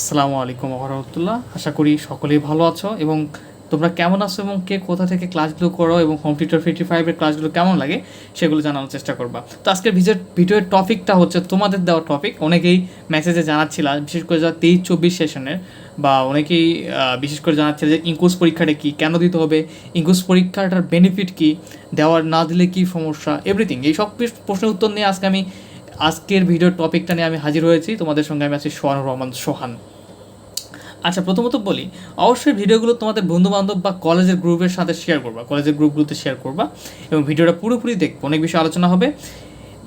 আসসালামু আলাইকুম রহমতুল্লাহ। আশা করি সকলেই ভালো আছো এবং তোমরা কেমন আছো এবং কে কোথা থেকে ক্লাসগুলো করো এবং হোম টিউটার ফিফটি ফাইভের ক্লাসগুলো কেমন লাগে সেগুলো জানানোর চেষ্টা করবা। তো আজকের ভিডিও ভিডিওর টপিকটা হচ্ছে তোমাদের দেওয়া টপিক। অনেকেই মেসেজে জানাচ্ছিলা, বিশেষ করে যারা তেইশ চব্বিশ সেশনের বা অনেকেই বিশেষ করে জানাচ্ছিল যে ইনকোর্স পরীক্ষাটা কী, কেন দিতে হবে ইনকোর্স পরীক্ষাটার বেনিফিট কী, দেওয়ার না দিলে কী সমস্যা এভরিথিং এই সব প্রশ্নের উত্তর নিয়ে আজকে আমি, আজকের ভিডিওর টপিকটা নিয়ে আমি হাজির হয়েছি। তোমাদের সঙ্গে আমি আছি সোহানুর রহমান সোহান। আচ্ছা প্রথমত বলি, অবশ্যই ভিডিওগুলো তোমাদের বন্ধু বান্ধব বা কলেজের গ্রুপের সাথে শেয়ার করবা, কলেজের গ্রুপগুলোতে শেয়ার করবা এবং ভিডিওটা পুরোপুরি দেখব, অনেক বিষয়ে আলোচনা হবে।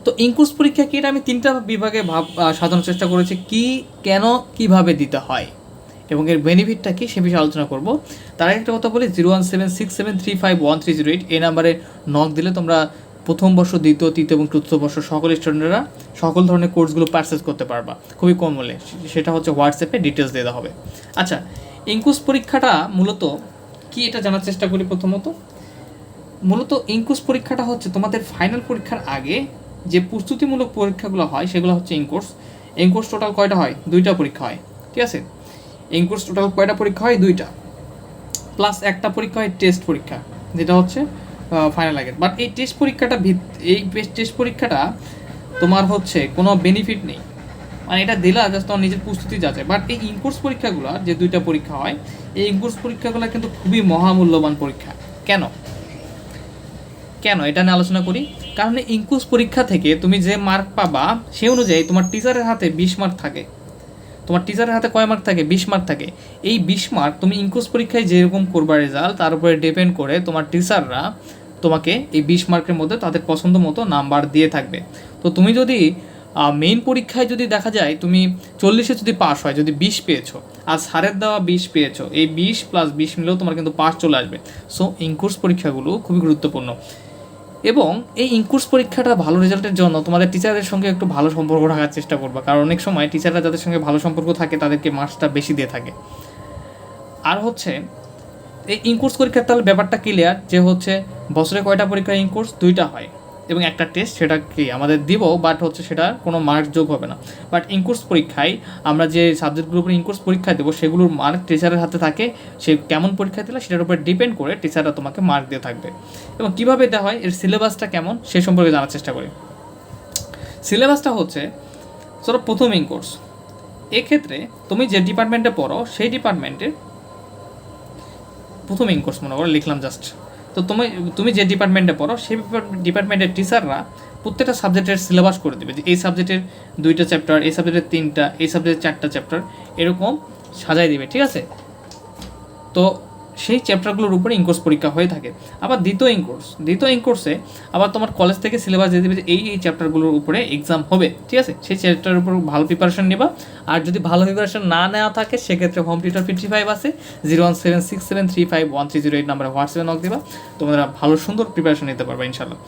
তো ইনকোর্স পরীক্ষা কি এটা আমি তিনটা বিভাগে ভাব সাজানোর চেষ্টা করেছি, কি, কেন, কীভাবে দিতে হয় এবং এর বেনিফিটটা কি সে বিষয়ে আলোচনা করব। তার একটা কথা বলি zero one seven six seven three five one three zero eight এই নাম্বারে নক দিলে তোমরা প্রথম বর্ষ, দ্বিতীয়, তৃতীয় এবং চতুর্থ বর্ষ সকল স্টুডেন্টরা সকল ধরনের কোর্সগুলো পারচেস করতে পারবা। খুবই কম মূল্যে সেটা হচ্ছে হোয়াটসঅ্যাপে ডিটেলস দিয়ে দেওয়া হবে। আচ্ছা ইনকুস পরীক্ষাটা মূলত কি এটা জানার চেষ্টা করি প্রথমত? মূলত ইনকুস পরীক্ষাটা হচ্ছে তোমাদের ফাইনাল পরীক্ষার আগে যে প্রস্তুতিমূলক পরীক্ষাগুলো হয় সেগুলো হচ্ছে ইনকোর্স ইনকোর্স টোটাল কয়টা হয়? দুইটা পরীক্ষা হয়। ঠিক আছে? ইনকোর্স টোটাল কয়টা পরীক্ষা হয়? দুইটা। প্লাস একটা পরীক্ষা হয় টেস্ট পরীক্ষা, যেটা হচ্ছে ফাইনাল আগের বাট এই টেস্ট পরীক্ষাটা এই টেস্ট পরীক্ষাটা তোমার হচ্ছে কোনো বেনিফিট নেই। মানে এটা দিলা জাস্ট তোমার নিজের প্রস্তুতি যাচ্ছে। বাট এই ইনকোর্স পরীক্ষাগুলো, যে দুইটা পরীক্ষা হয়, এই ইনকোর্স পরীক্ষাগুলো কিন্তু খুবই মহামূল্যবান পরীক্ষা। কেন? কেন? এটা নিয়ে আলোচনা করি। কারণ ইনকোর্স পরীক্ষা থেকে তুমি যে মার্ক পাবা, সে অনুযায়ী তোমার টিচারের হাতে বিশ মার্ক থাকে। তোমার টিচারের হাতে কয় মার্ক থাকে? বিশ মার্ক থাকে। এই বিশ মার্ক তুমি ইনকোর্স পরীক্ষায় যেরকম করবা রেজাল্ট তার উপরে ডিপেন্ড করে তোমার টিচাররা তোমাকে এই বিশ মার্কের মধ্যে তাদের পছন্দ মতো নাম্বার দিয়ে থাকবে। তো তুমি যদি মেইন পরীক্ষায় যদি দেখা যায়, তুমি চল্লিশে যদি পাস হয়, যদি বিশ পেয়েছ, আর সারের দেওয়া বিশ পেয়েছ, এই বিশ প্লাস বিশ মিলেও তোমার কিন্তু পাস চলে আসবে। সো ইনকোর্স পরীক্ষাগুলো খুবই গুরুত্বপূর্ণ। এবং এই ইনকোর্স পরীক্ষাটা ভালো রেজাল্টের জন্য তোমাদের টিচারের সঙ্গে একটু ভালো সম্পর্ক রাখার চেষ্টা করবা। কারণ অনেক সময় টিচাররা যাদের সঙ্গে ভালো সম্পর্ক থাকে, তাদেরকে মার্কসটা বেশি দিয়ে থাকে। আর হচ্ছে এই ইনকোর্স পরীক্ষার তাহলে ব্যাপারটা ক্লিয়ার যে হচ্ছে বছরে কয়টা পরীক্ষা ইনকোর্স দুইটা হয়। এবং একটা টেস্ট সেটা কি আমাদের দিব বাট হচ্ছে সেটা কোনো মার্ক যোগ হবে না। বাট ইনকোর্স পরীক্ষায় আমরা যে সাবজেক্টগুলোর উপরে ইনকোর্স পরীক্ষা দেবো, সেগুলোর মার্ক টিচারের হাতে থাকে, সে কেমন পরীক্ষা দিলে সেটার উপর ডিপেন্ড করে টিচাররা তোমাকে মার্ক দিয়ে থাকবে। এবং কীভাবে দেওয়া হয়, এর সিলেবাসটা কেমন, সে সম্পর্কে জানার চেষ্টা করি। সিলেবাসটা হচ্ছে ধরো প্রথম ইনকোর্স এক্ষেত্রে তুমি যে ডিপার্টমেন্টে পড়ো, সেই ডিপার্টমেন্টের প্রথম ইনকোর্স মনে করো, লিখলাম জাস্ট তো তুমি তুমি যে ডিপার্টমেন্টে পড়ো, সেই ডিপার্টমেন্টের টিচাররা প্রত্যেকটা সাবজেক্টের সিলেবাস করে দেবে যে এই সাবজেক্টের দুইটা চ্যাপ্টার এই সাবজেক্টের তিনটা, এই সাবজেক্টের চারটা চ্যাপ্টার এরকম সাজাই দেবে, ঠিক আছে? তো সেই চ্যাপ্টারগুলোর উপরে ইনকোর্স পরীক্ষা হয়ে থাকে। আবার দ্বিতীয় ইনকোর্স দ্বিতীয় ইনকোর্সে আবার তোমার কলেজ থেকে সিলেবাস দিয়ে দেবে যে এই এই চ্যাপ্টারগুলোর উপরে এক্সাম হবে, ঠিক আছে? সেই চ্যাপ্টারের উপর ভালো প্রিপারেশন নেবা। আর যদি ভালো প্রিপারেশন না নেওয়া থাকে, সেক্ষেত্রে হোম টিউটার ফিফটি ফাইভ আছে। Zero one seven six seven three five one three zero eight নাম্বারে হোয়াটসঅ্যাপে নক দিবা। তোমরা ভালো সুন্দর প্রিপারেশন নিতে পারবে ইনশাল্লাহ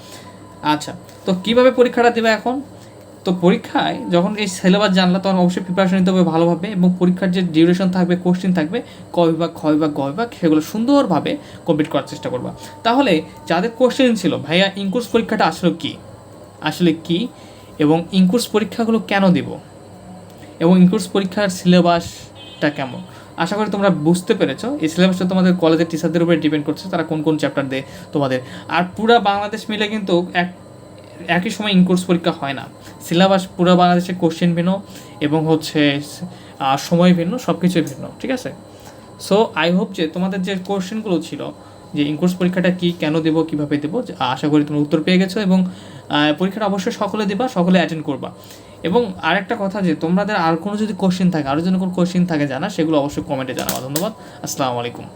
আচ্ছা তো কীভাবে পরীক্ষাটা দেবে এখন? তো পরীক্ষায় যখন এই সিলেবাস জানলা তখন অবশ্যই প্রিপারেশন নিতে হবে ভালোভাবে এবং পরীক্ষার যে ডিউরেশন থাকবে কোশ্চেন থাকবে, ক বিভাগ, খ বিভাগ, গ বিভাগ, সেগুলো সুন্দরভাবে কমপ্লিট করার চেষ্টা করবা। তাহলে যাদের কোশ্চেন ছিল, ভাইয়া ইনকোর্স পরীক্ষাটা আসলে কি? আসলে কি? এবং ইনকোর্স পরীক্ষাগুলো কেন দেব? এবং ইনকোর্স পরীক্ষার সিলেবাসটা কেমন? আশা করি তোমরা বুঝতে পেরেছ। এই সিলেবাসটা তোমাদের কলেজের টিচারদের উপরে ডিপেন্ড করছে, তারা কোন কোন চ্যাপ্টার দেয় তোমাদের। আর পুরা বাংলাদেশ মিলে কিন্তু এক একই সময় ইনকোর্স পরীক্ষা হয় না। সিলেবাস পুরো বাংলাদেশে কোশ্চেন ভিন্ন এবং হচ্ছে সময় ভিন্ন সব কিছুই ভিন্ন, ঠিক আছে? সো আই হোপ যে তোমাদের যে কোশ্চেনগুলো ছিল, যে ইনকোর্স পরীক্ষাটা কি, কেন দেবো, কীভাবে দেবো আশা করি তোমরা উত্তর পেয়ে গেছো এবং পরীক্ষাটা অবশ্যই সকলে দেবা, সকলে অ্যাটেন্ড করবা। এবং আরেকটা কথা যে তোমাদের আর কোনো যদি কোশ্চেন থাকে আরও যদি কোনো কোশ্চেন থাকে জানা সেগুলো অবশ্যই কমেন্টে জানাবা। ধন্যবাদ। আসসালামু আলাইকুম।